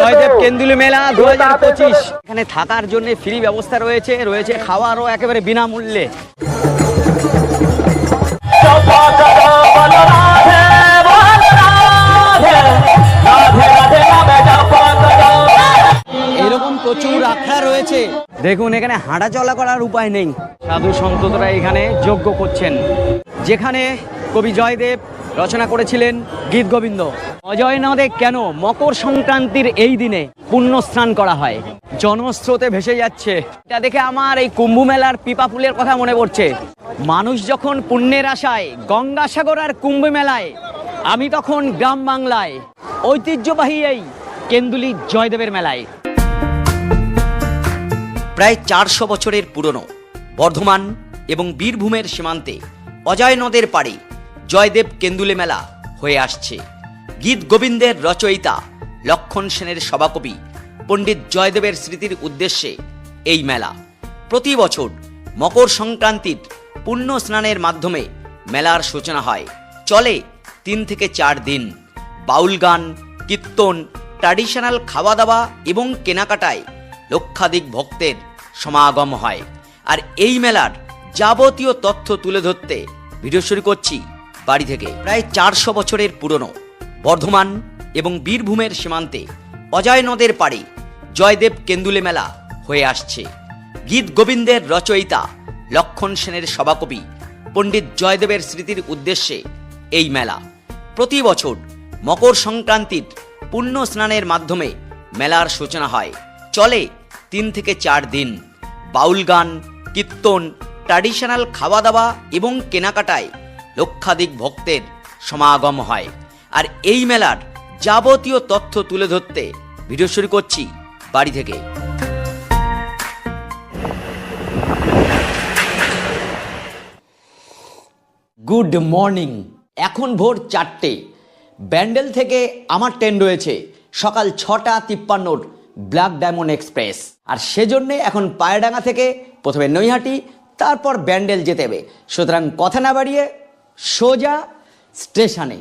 জয়দেব কেন্দুলি মেলা দু হাজার পঁচিশ। এখানে থাকার জন্য ফ্রি ব্যবস্থা রয়েছে রয়েছে খাওয়ারও একেবারে বিনামূল্যে। এরকম প্রচুর আখড়া রয়েছে। দেখুন এখানে হাঁটা চলা করার উপায় নেই। সাধু সন্ততরা এখানে যোগ্য করছেন। যেখানে কবি জয়দেব রচনা করেছিলেন গীত গোবিন্দ। অজয় নদে কেন মকর সংক্রান্তির এই দিনে পুণ্য স্নান করা হয়? জনস্রোতে ভেসে যাচ্ছে। এটা দেখে আমার এই কুম্ভ মেলার পিপা ফুলের কথা মনে পড়ছে। মানুষ যখন পুণ্যের আশায় গঙ্গাসাগর আর কুম্ভ মেলায় আমি তখন গ্রাম বাংলায়, ঐতিহ্যবাহী এই কেন্দুলি জয়দেবের মেলায়। প্রায় চারশো বছরের পুরনো, বর্ধমান এবং বীরভূমের সীমান্তে অজয় নদের পাড়ে জয়দেব কেন্দুলে মেলা হয়ে আসছে। গীত গোবিন্দের রচয়িতা লক্ষণ সেনের সভাকবি পণ্ডিত জয়দেবের স্মৃতির উদ্দেশ্যে এই মেলা। প্রতি বছর মকর সংক্রান্তির পুণ্য স্নানের মাধ্যমে মেলার সূচনা হয়। চলে তিন থেকে চার দিন। বাউল গান, কীর্তন ট্র্যাডিশনাল খাওয়া দাওয়া এবং কেনাকাটায় লক্ষাধিক ভক্তের সমাগম হয়। আর এই মেলার যাবতীয় তথ্য তুলে ধরতে ভিডিও শুরু করছি বাড়ি থেকে। প্রায় চারশো বছরের পুরনো বর্ধমান এবং বীরভূমের সীমান্তে অজয় নদের পাড়ে জয়দেব কেন্দুলে মেলা হয়ে আসছে। গীত গোবিন্দের রচয়িতা লক্ষণ সেনের সভাকবি পণ্ডিত জয়দেবের স্মৃতির উদ্দেশ্যে এই মেলা। প্রতি বছর মকর সংক্রান্তির পুণ্য স্নানের মাধ্যমে মেলার সূচনা হয়। চলে তিন থেকে চার দিন। বাউল গান, কীর্তন ট্র্যাডিশনাল খাওয়া দাওয়া এবং কেনাকাটায় লক্ষাধিক ভক্তের সমাগম হয়। আর এই মেলার যাবতীয় তথ্য তুলে ধরতে ভিডিও শুরু করছি বাড়ি থেকে। Good morning. এখন ভোর চারটে। ব্যান্ডেল থেকে আমার ট্রেন রয়েছে। সকাল ছটা তিপ্পান্নর ব্ল্যাক ডায়মন্ড এক্সপ্রেস। আর সেজন্যে এখন পায়রাডাঙ্গা থেকে প্রথমে নৈহাটি, তারপর ব্যান্ডেল যেতে হবে। সুতরাং কথা না বাড়িয়ে সোজা স্টেশনে।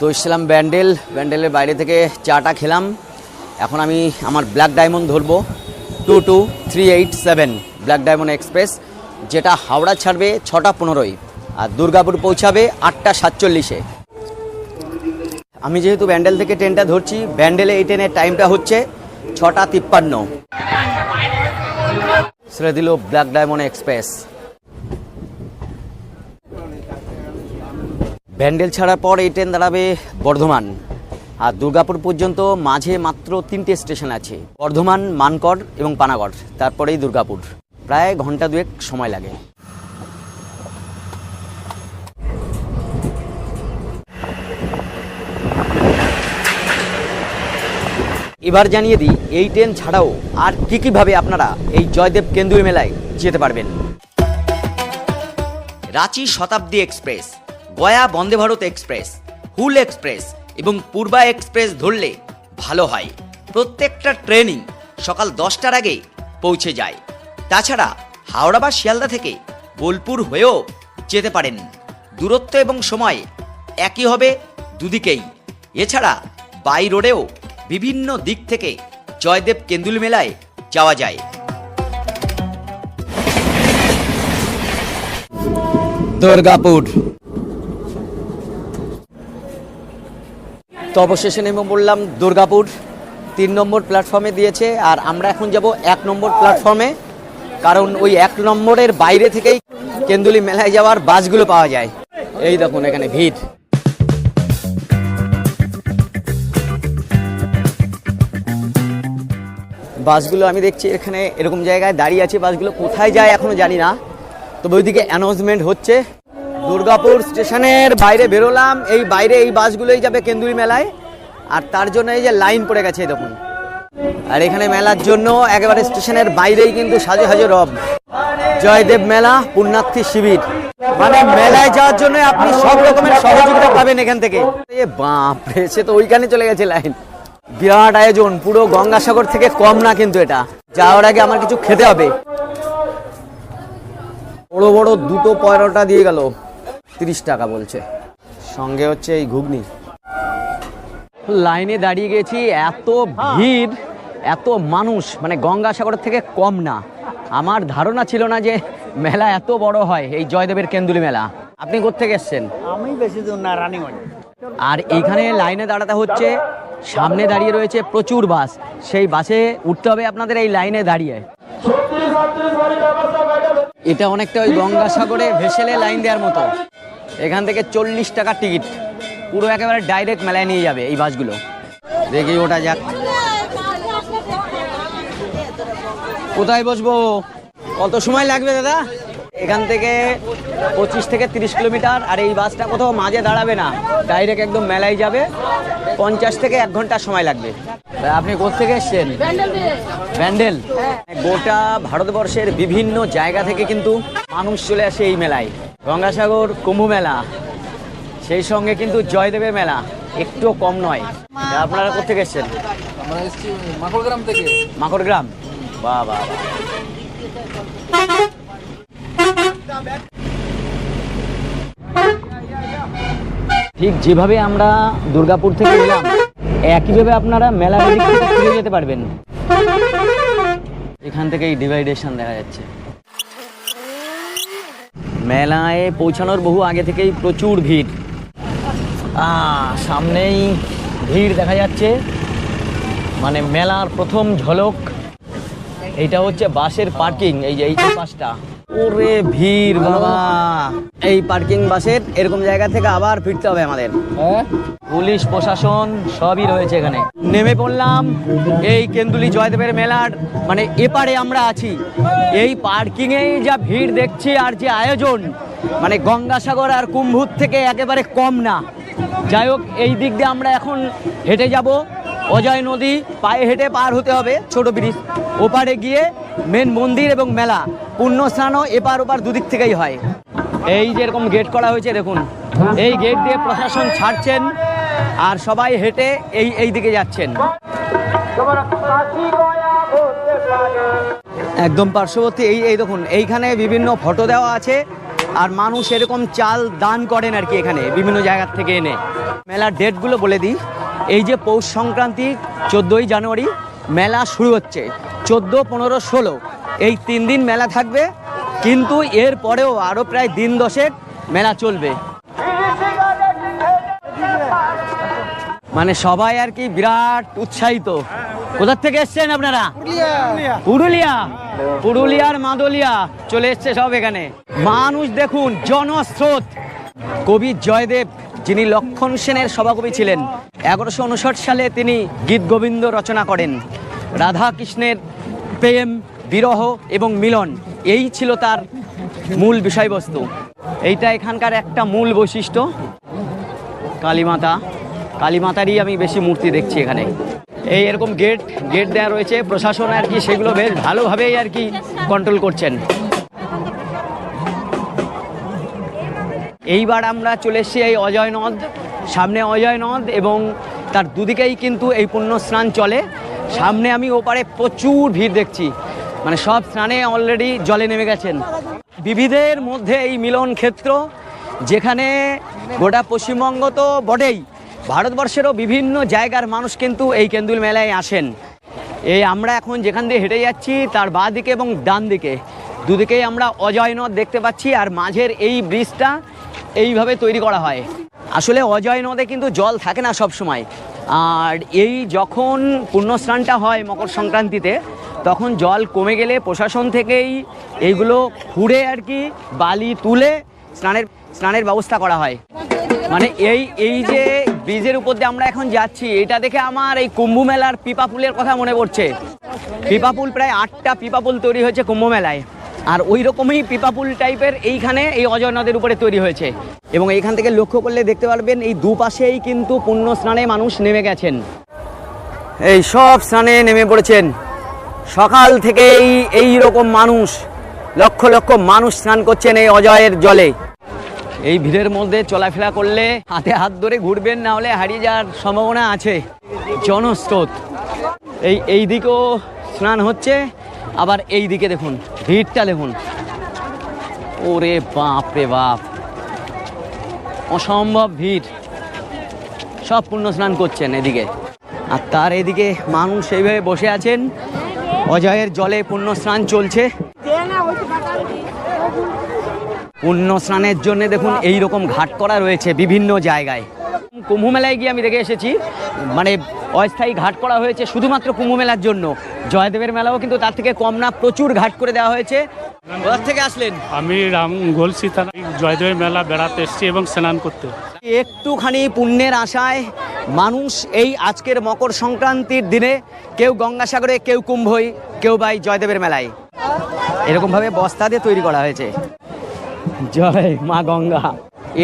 তো এসেছিলাম ব্যান্ডেল, ব্যান্ডেলের বাইরে থেকে চাটা খেলাম। এখন আমি আমার ব্ল্যাক ডায়মন্ড ধরবো। Two two three eight seven black diamond express যেটা হাওড়া ছাড়বে ছটা পনেরোই আর দুর্গাপুর পৌঁছাবে আটটা সাতচল্লিশে। আমি যেহেতু ব্যান্ডেল থেকে ট্রেনটা ধরছি, ব্যান্ডেলে এই ট্রেনের টাইমটা হচ্ছে ছটা তিপ্পান্ন। ছেড়ে দিল ব্ল্যাক ডায়মন্ড এক্সপ্রেস। ব্যান্ডেল ছাড়ার পর এই ট্রেন দাঁড়াবে বর্ধমান। আর দুর্গাপুর পর্যন্ত মাঝে মাত্র তিনটে স্টেশন আছে, বর্ধমান, মানকড় এবং পানাগড়, তারপরেই দুর্গাপুর। প্রায় ঘণ্টা দুয়েক সময় লাগে। এবার জানিয়ে দিই, এই ট্রেন ছাড়াও আর কী কীভাবে আপনারা এই জয়দেব কেন্দ্রীয় মেলায় যেতে পারবেন। Ranchi Shatabdi express, Gaya Vande Bharat express, Hul express এবং পূর্বা এক্সপ্রেস ধরলে ভালো হয়। প্রত্যেকটা ট্রেনিং সকাল দশটার আগে পৌঁছে যায়। তাছাড়া হাওড়া বা শিয়ালদা থেকে বোলপুর হয়েও যেতে পারেন। দূরত্ব এবং সময় একই হবে দুদিকেই। এছাড়া বাই রোডেও বিভিন্ন দিক থেকে জয়দেব কেন্দুল মেলায় যাওয়া যায়। দুর্গাপুর। তো অবশেষে নেমে বললাম দুর্গাপুর। তিন নম্বর প্ল্যাটফর্মে দিয়েছে আর আমরা এখন যাব এক নম্বর প্ল্যাটফর্মে কারণ ওই এক নম্বরের বাইরে থেকেই কেন্দুলি মেলায় যাওয়ার বাসগুলো পাওয়া যায়। এই দেখুন এখানে ভিড়। বাসগুলো আমি দেখছি এখানে এরকম জায়গায় দাঁড়িয়ে আছে বাসগুলো। কোথায় যায় এখনও জানি না। তবে ওইদিকে অ্যানাউন্সমেন্ট হচ্ছে। দুর্গাপুর স্টেশনের বাইরে বেরোলাম। এই বাইরে এই বাসগুলোই যাবে কেন্দুরি মেলায়। আর তার জন্য এই যে লাইন পড়ে গেছে দেখুন। আর এখানে মেলার জন্য একেবারে স্টেশনের বাইরেই কিন্তু সাজে সাজে রব। জয়দেব মেলা, পুণ্যার্থী শিবির। মানে মেলায় যাওয়ার জন্য আপনি সব রকমের সহযোগিতা পাবেন এখান থেকে। বাপরে, সে তো ওইখানে চলে গেছে লাইন। বিরাট আয়োজন, পুরো গঙ্গাসাগর থেকে কম না কিন্তু এটা। যাওয়ার আগে আমার কিছু খেতে হবে। বড় বড় দুটো পরোটা দিয়ে গেল, তিরিশ টাকা বলছে। সঙ্গে হচ্ছে এই ঘুগনি। লাইনে দাঁড়িয়ে গেছি, এত ভিড়, এত মানুষ মানে গঙ্গাসাগর থেকে কম না। আমার ধারণা ছিল না যে মেলা এত বড় হয়, এই জয়দেবের কেন্দুলি মেলা। আপনি কোথেকে এসছেন? আমি বেশি দূর না, রানিগঞ্জ। আর এইখানে লাইনে দাঁড়াতে হচ্ছে, সামনে দাঁড়িয়ে রয়েছে প্রচুর বাস। সেই বাসে উঠতে হবে আপনাদের এই লাইনে দাঁড়িয়ে। এটা অনেকটা ওই গঙ্গাসাগরে ভেসেলে লাইন দেওয়ার মতো। এখান থেকে চল্লিশ টাকার টিকিট। পুরো একেবারে ডাইরেক্ট মেলায় নিয়ে যাবে এই বাসগুলো। দেখি ওটা যাক। কোথায় বসবো? কত সময় লাগবে দাদা? এখান থেকে পঁচিশ থেকে তিরিশ কিলোমিটার আর এই বাসটা কোথাও মাঝে দাঁড়াবে না। ডাইরেক্ট একদম মেলায় যাবে। পঞ্চাশ থেকে এক ঘণ্টা সময় লাগবে। আপনি কোথেকে এসছেন? ব্যান্ডেল গোটা ভারতবর্ষের বিভিন্ন জায়গা থেকে কিন্তু মানুষ চলে আসে এই মেলায়। গঙ্গাসাগর কুম্ভ মেলা সেই সঙ্গে কিন্তু জয়দেবের মেলা একটুও কম নয়। আপনারা কোথেকে এসছেন? আমরা এসেছি মাকড়গ্রাম থেকে। মাকড়গ্রাম? বাহ বাহ বাহ। ঠিক যেভাবে আমরা দুর্গাপুর থেকে এলাম, একইভাবে আপনারা মেলা যেতে পারবেন। এখান থেকে ডিভাইডেশন দেখা যাচ্ছে। মেলায় পৌঁছানোর বহু আগে থেকেই প্রচুর ভিড়। সামনেই ভিড় দেখা যাচ্ছে। মানে মেলার প্রথম ঝলক, এইটা হচ্ছে বাসের পার্কিং, এই যে এই বাসটা ওরে ভিড় বাবা। এই পার্কিং বাসের এরকম জায়গা থেকে আবার ফিরতে হবে আমাদের। হ্যাঁ? পুলিশ প্রশাসন সবই রয়েছে এখানে। নেমে পড়লাম এই কেন্দুলি জয়দেবের মেলার মানে এপারে আমরা আছি। এই পার্কিং এ যা ভিড় দেখছি আর যে আয়োজন মানে গঙ্গাসাগর আর কুম্ভুর থেকে একেবারে কম না। যাই হোক এই দিক দিয়ে আমরা এখন হেঁটে যাব। অজয় নদী পায়ে হেঁটে পার হতে হবে ছোট ব্রিজ। ওপারে গিয়ে মেন মন্দির এবং মেলা। পুণ্য স্নানও এপার ওপার দুদিক থেকেই হয়। এই যে এরকম গেট করা হয়েছে, দেখুন। এই গেট দিয়ে প্রশাসন ছাড়ছেন আর সবাই হেঁটে এই এই দিকে যাচ্ছেন। একদম পার্শ্ববর্তী, এই এই দেখুন, এইখানে বিভিন্ন ফটো দেওয়া আছে আর মানুষ এরকম চাল দান করেন আর কি এখানে বিভিন্ন জায়গার থেকে এনে। মেলার ডেটগুলো বলে দিই। এই যে পৌষ সংক্রান্তি চোদ্দোই জানুয়ারি মেলা শুরু হচ্ছে চোদ্দ পনেরো ষোলো। এই তিন দিন মেলা থাকবে কিন্তু এর পরেও আরও প্রায় দিন দশেক মেলা চলবে। মানে সবাই আর কি বিরাট উৎসাহিত। কোথার থেকে এসছেন আপনারা? পুরুলিয়া। পুরুলিয়ার মাদলিয়া চলে এসছে সব এখানে। মানুষ দেখুন জনস্রোত। কবি জয়দেব যিনি লক্ষণ সেনের সভাকবি ছিলেন এগারোশো উনষাট সালে তিনি গীত গোবিন্দ রচনা করেন। রাধা কৃষ্ণের প্রেম, বিরহ এবং মিলন, এই ছিল তার মূল বিষয়বস্তু। এইটা এখানকার একটা মূল বৈশিষ্ট্য। কালীমাতা, কালীমাতারই আমি বেশি মূর্তি দেখছি এখানে। এই এরকম গেট গেট দেওয়া রয়েছে, প্রশাসন আর কি সেগুলো বেশ ভালোভাবেই আর কি কন্ট্রোল করছেন। এইবার আমরা চলে এসেছি এই অজয় নদ। সামনে অজয় নদ এবং তার দুদিকেই কিন্তু এই পুণ্য স্নান চলে। সামনে আমি ওপারে প্রচুর ভিড় দেখছি। মানে সব স্নানে অলরেডি জলে নেমে গেছেন। বিবিধের মধ্যে এই মিলন ক্ষেত্র, যেখানে গোটা পশ্চিমবঙ্গ তো বটেই। ভারতবর্ষেরও বিভিন্ন জায়গার মানুষ কিন্তু এই কেন্দুল মেলায় আসেন। এই আমরা এখন যেখান দিয়ে হেঁটে যাচ্ছি, তার বাঁ দিকে এবং ডান দিকে। দুদিকেই আমরা অজয় নদ দেখতে পাচ্ছি, আর মাঝের এই ব্রিজটা এইভাবে তৈরি করা হয়। আসলে অজয় নদে কিন্তু জল থাকে না সব সময় আর এই যখন পুণ্যস্নানটা হয় মকর সংক্রান্তিতে, তখন জল কমে গেলে প্রশাসন থেকেই এইগুলো খুঁড়ে আর কি বালি তুলে স্নানের স্নানের ব্যবস্থা করা হয়। মানে এই এই যে ব্রিজের উপর দিয়ে আমরা এখন যাচ্ছি, এটা দেখে আমার এই কুম্ভ মেলার পিপা পুলের কথা মনে পড়ছে। পিপা পুল প্রায় আটটা পিপা পুল তৈরি হয়েছে কুম্ভ মেলায়। আর ওই রকমই পিপাপুল টাইপের এইখানে এই অজয় নদের উপরে তৈরি হয়েছে। এবং এইখান থেকে লক্ষ্য করলে দেখতে পারবেন, এই দুপাশেই কিন্তু পুণ্য স্নানে মানুষ নেমে গেছেন। এই সব স্নানে নেমে পড়েছেন। সকাল থেকেই এই রকম মানুষ, লক্ষ লক্ষ মানুষ স্নান করছেন এই অজয়ের জলে। এই ভিড়ের মধ্যে চলাফেরা করলে হাতে হাত ধরে ঘুরবেন, না হলে হারিয়ে যাওয়ার সম্ভাবনা আছে। জনস্রোত। এই এই দিকেও স্নান হচ্ছে। আবার এই দিকে দেখুন, ভিড়টা দেখুন। ওরে বাপ রে বাপ। অসম্ভব ভিড়। সব পুণ্য স্নান করছেন এদিকে। আর তার এদিকে মানুষ এইভাবে বসে আছেন। অজয়ের জলে পুণ্য স্নান চলছে। পুণ্য স্নানের জন্য দেখুন এই রকম ঘাট করা রয়েছে বিভিন্ন জায়গায়। কুম্ভ মেলায় গিয়ে আমি দেখে এসেছি। মানে অস্থায়ী ঘাট করা হয়েছে শুধুমাত্র কুম্ভ মেলার জন্য। জয়দেবের মেলাও কিন্তু তার থেকে কম না প্রচুর ঘাট করে দেওয়া হয়েছে। কোথা থেকে আসলেন? আমি রাম গলসি থানা জয়দেব মেলা বেড়াতে এসেছি এবং স্নান করতে। একটুখানি পুণ্যের আশায় মানুষ এই আজকের মকর সংক্রান্তির দিনে কেউ গঙ্গাসাগরে কেউ কুম্ভই কেউ বাই জয়দেবের মেলায়। এরকমভাবে বস্তা দিয়ে তৈরি করা হয়েছে। জয় মা গঙ্গা।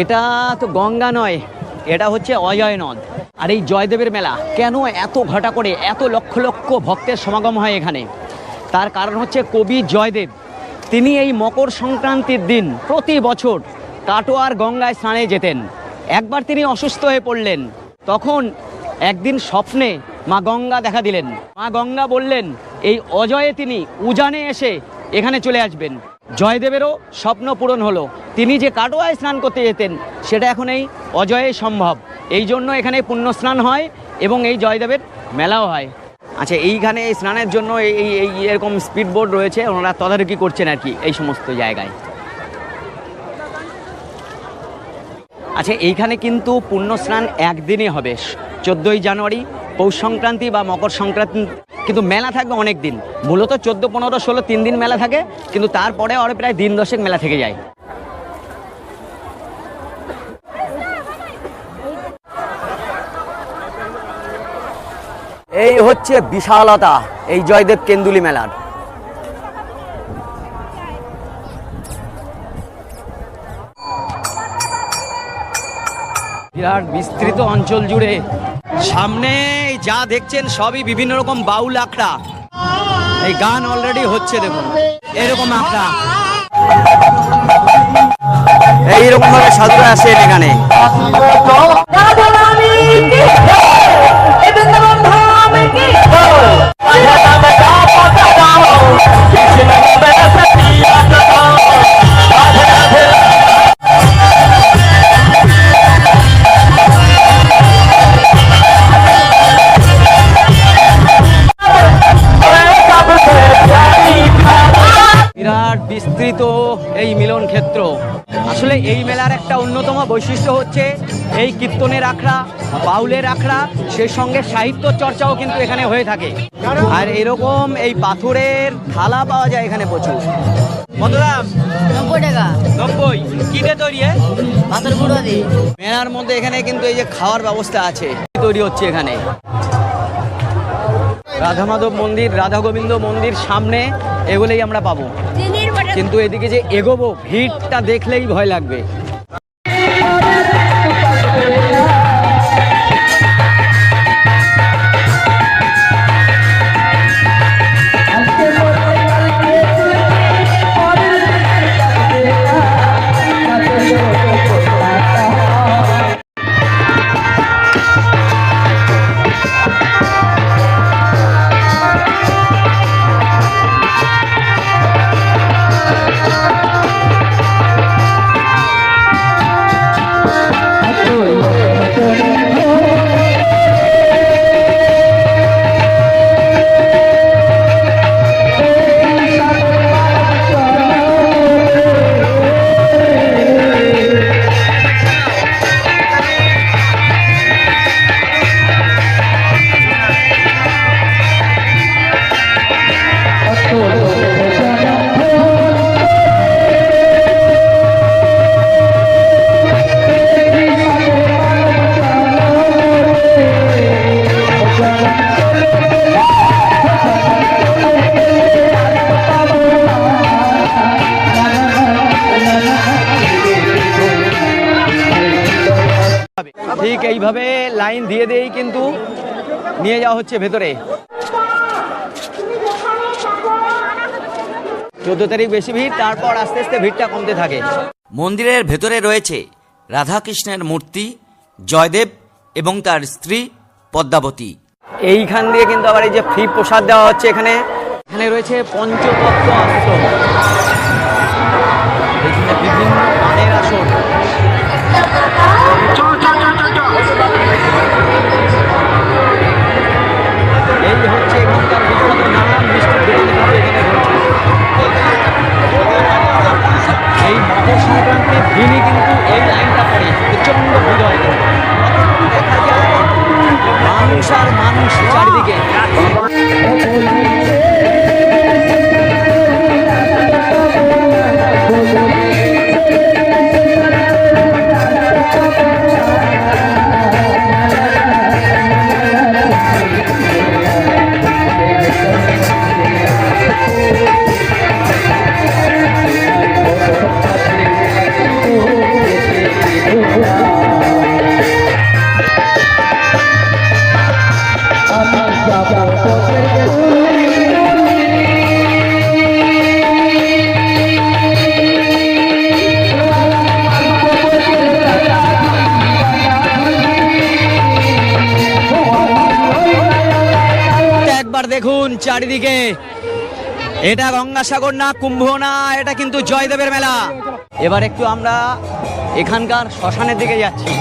এটা তো গঙ্গা নয় এটা হচ্ছে অজয় নদ। আর এই জয়দেবের মেলা, কেন এত ঘটা করে এত লক্ষ লক্ষ ভক্তের সমাগম হয় এখানে? তার কারণ হচ্ছে কবি জয়দেব। তিনি এই মকর সংক্রান্তির দিন প্রতি বছর কাটোয়ার গঙ্গায় স্নানে যেতেন। একবার তিনি অসুস্থ হয়ে পড়লেন। তখন একদিন স্বপ্নে মা গঙ্গা দেখা দিলেন। মা গঙ্গা বললেন, এই অজয়ে তিনি উজানে এসে এখানে চলে আসবেন। জয়দেবেরও স্বপ্ন পূরণ হলো। তিনি যে কাটোয়ায় স্নান করতে যেতেন, সেটা এখন এই অজয়ে সম্ভব। এই জন্য এখানে পুণ্য স্নান হয় এবং এই জয়দেবের মেলাও হয়। আচ্ছা এইখানে এই স্নানের জন্য এই, এই- এরকম স্পিড বোর্ড রয়েছে, ওনারা তদারকি করছেন আর কি এই সমস্ত জায়গায়। আচ্ছা এইখানে কিন্তু পুণ্য স্নান একদিনই হবে, চোদ্দোই জানুয়ারি, পৌষ সংক্রান্তি বা মকর সংক্রান্তি, কিন্তু মেলা থাকবে অনেক দিন। মূলত চোদ্দ, পনেরো, ষোলো, তিন দিন মেলা থাকে, কিন্তু তারপরে আরও প্রায় দিন দশেক মেলা থেকে যায়। এই হচ্ছে বিশালতা এই জয়দেব কেন্দুলি মেলার। বিরাট বিস্তৃত অঞ্চল জুড়ে সামনে যা দেখছেন সবই বিভিন্ন রকম বাউল আখড়া। এই গান অলরেডি হচ্ছে দেখুন। এরকম আখড়া। এইরকম ভাবে সাধুরা আসেন এখানে। বিরাট বিস্তৃত এই মিলন ক্ষেত্র। আসলে এই মেলার একটা অন্যতম বৈশিষ্ট্য হচ্ছে এই কীর্তনের আখড়া বাউলের আখড়া সেই সঙ্গে সাহিত্য চর্চাও কিন্তু এখানে হয়ে থাকে। আর এরকম এই পাথরের থালা পাওয়া যায় এখানে প্রচুর। কত দাম নব্বই টাকা। নব্বই কিনে তৈরি? পাথর গুঁড়ো দিয়ে। মেলার মধ্যে এখানে কিন্তু এই যে খাওয়ার ব্যবস্থা আছে তৈরি হচ্ছে এখানে। রাধা মাধব মন্দির রাধা গোবিন্দ মন্দির সামনে এগুলোই আমরা পাবো। কিন্তু এদিকে যে এগোবো ভিড়টা দেখলেই ভয় লাগবে। ঠিক এইভাবে লাইন দিয়ে দিয়েই কিন্তু নিয়ে যাওয়া হচ্ছে ভেতরে। চোদ্দ তারিখ বেশি ভিড় তারপর আস্তে আস্তে ভিড়টা কমতে থাকে। মন্দিরের ভেতরে রয়েছে রাধাকৃষ্ণের মূর্তি জয়দেব এবং তার স্ত্রী পদ্মাবতী। এইখান দিয়ে কিন্তু আবার এই যে ফ্রি প্রসাদ দেওয়া হচ্ছে এখানে। এখানে রয়েছে পঞ্চতত্ত্ব আশ্রম। চারিদিকে। এটা গঙ্গাসাগর না, কুম্ভ না, এটা কিন্তু জয়দেবের মেলা। এবার একটু আমরা এখানকার শ্মশানের দিকে যাচ্ছি।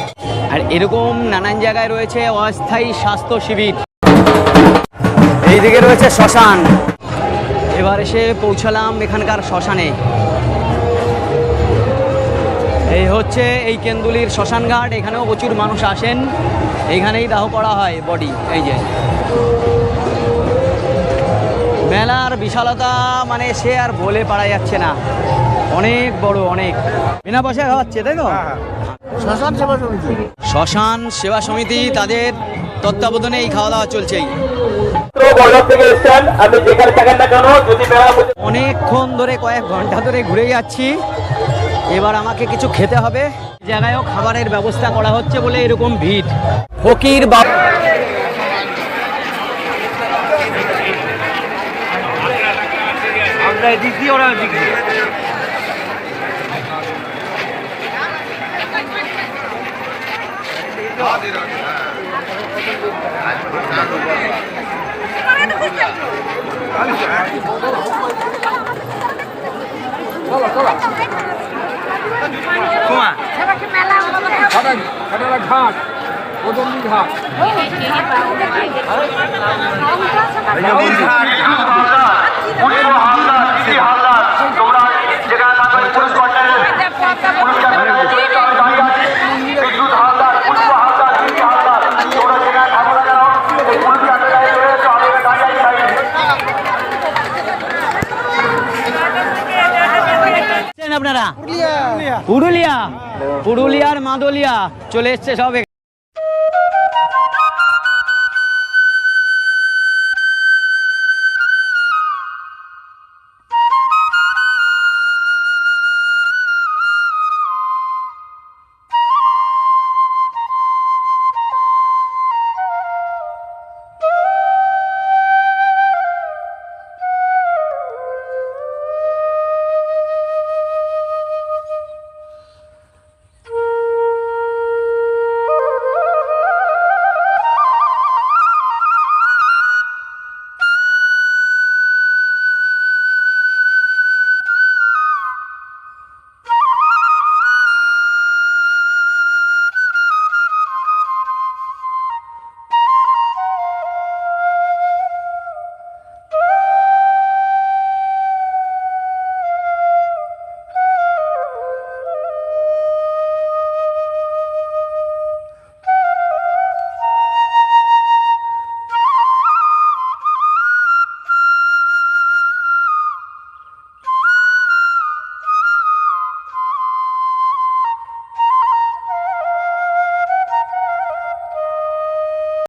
আর এরকম নানান জায়গায় রয়েছে অস্থায়ী স্বাস্থ্য শিবির। এইদিকে রয়েছে শ্মশান। এবার এসে পৌঁছালাম এখানকার শ্মশানে। এই হচ্ছে এই কেন্দুলির শ্মশান ঘাট এখানেও প্রচুর মানুষ আসেন। এইখানেই দাহ করা হয় বডি এই যে। মেলার বিশালতা মানে সে আর বলে পারা যাচ্ছে না। অনেক বড় অনেক। বিনা পয়সা খাওয়াচ্ছে তাই তো? শ্মশান সেবা সমিতি। শ্মশান সেবা সমিতি তাদের তত্ত্বাবধানে এই খাওয়া দাওয়া চলছেই অনেকক্ষণ ধরে কয়েক ঘণ্টা ধরে ঘুরে যাচ্ছি। এবার আমাকে কিছু খেতে হবে। জায়গায়ও খাবারের ব্যবস্থা করা হচ্ছে বলে এরকম ভিড়। ফকির বা খাটারা ঘাট কদমী ঘাট। এসছেন আপনারা? পুরুলিয়া। পুরুলিয়ার মাদলিয়া। চলে এসছে সব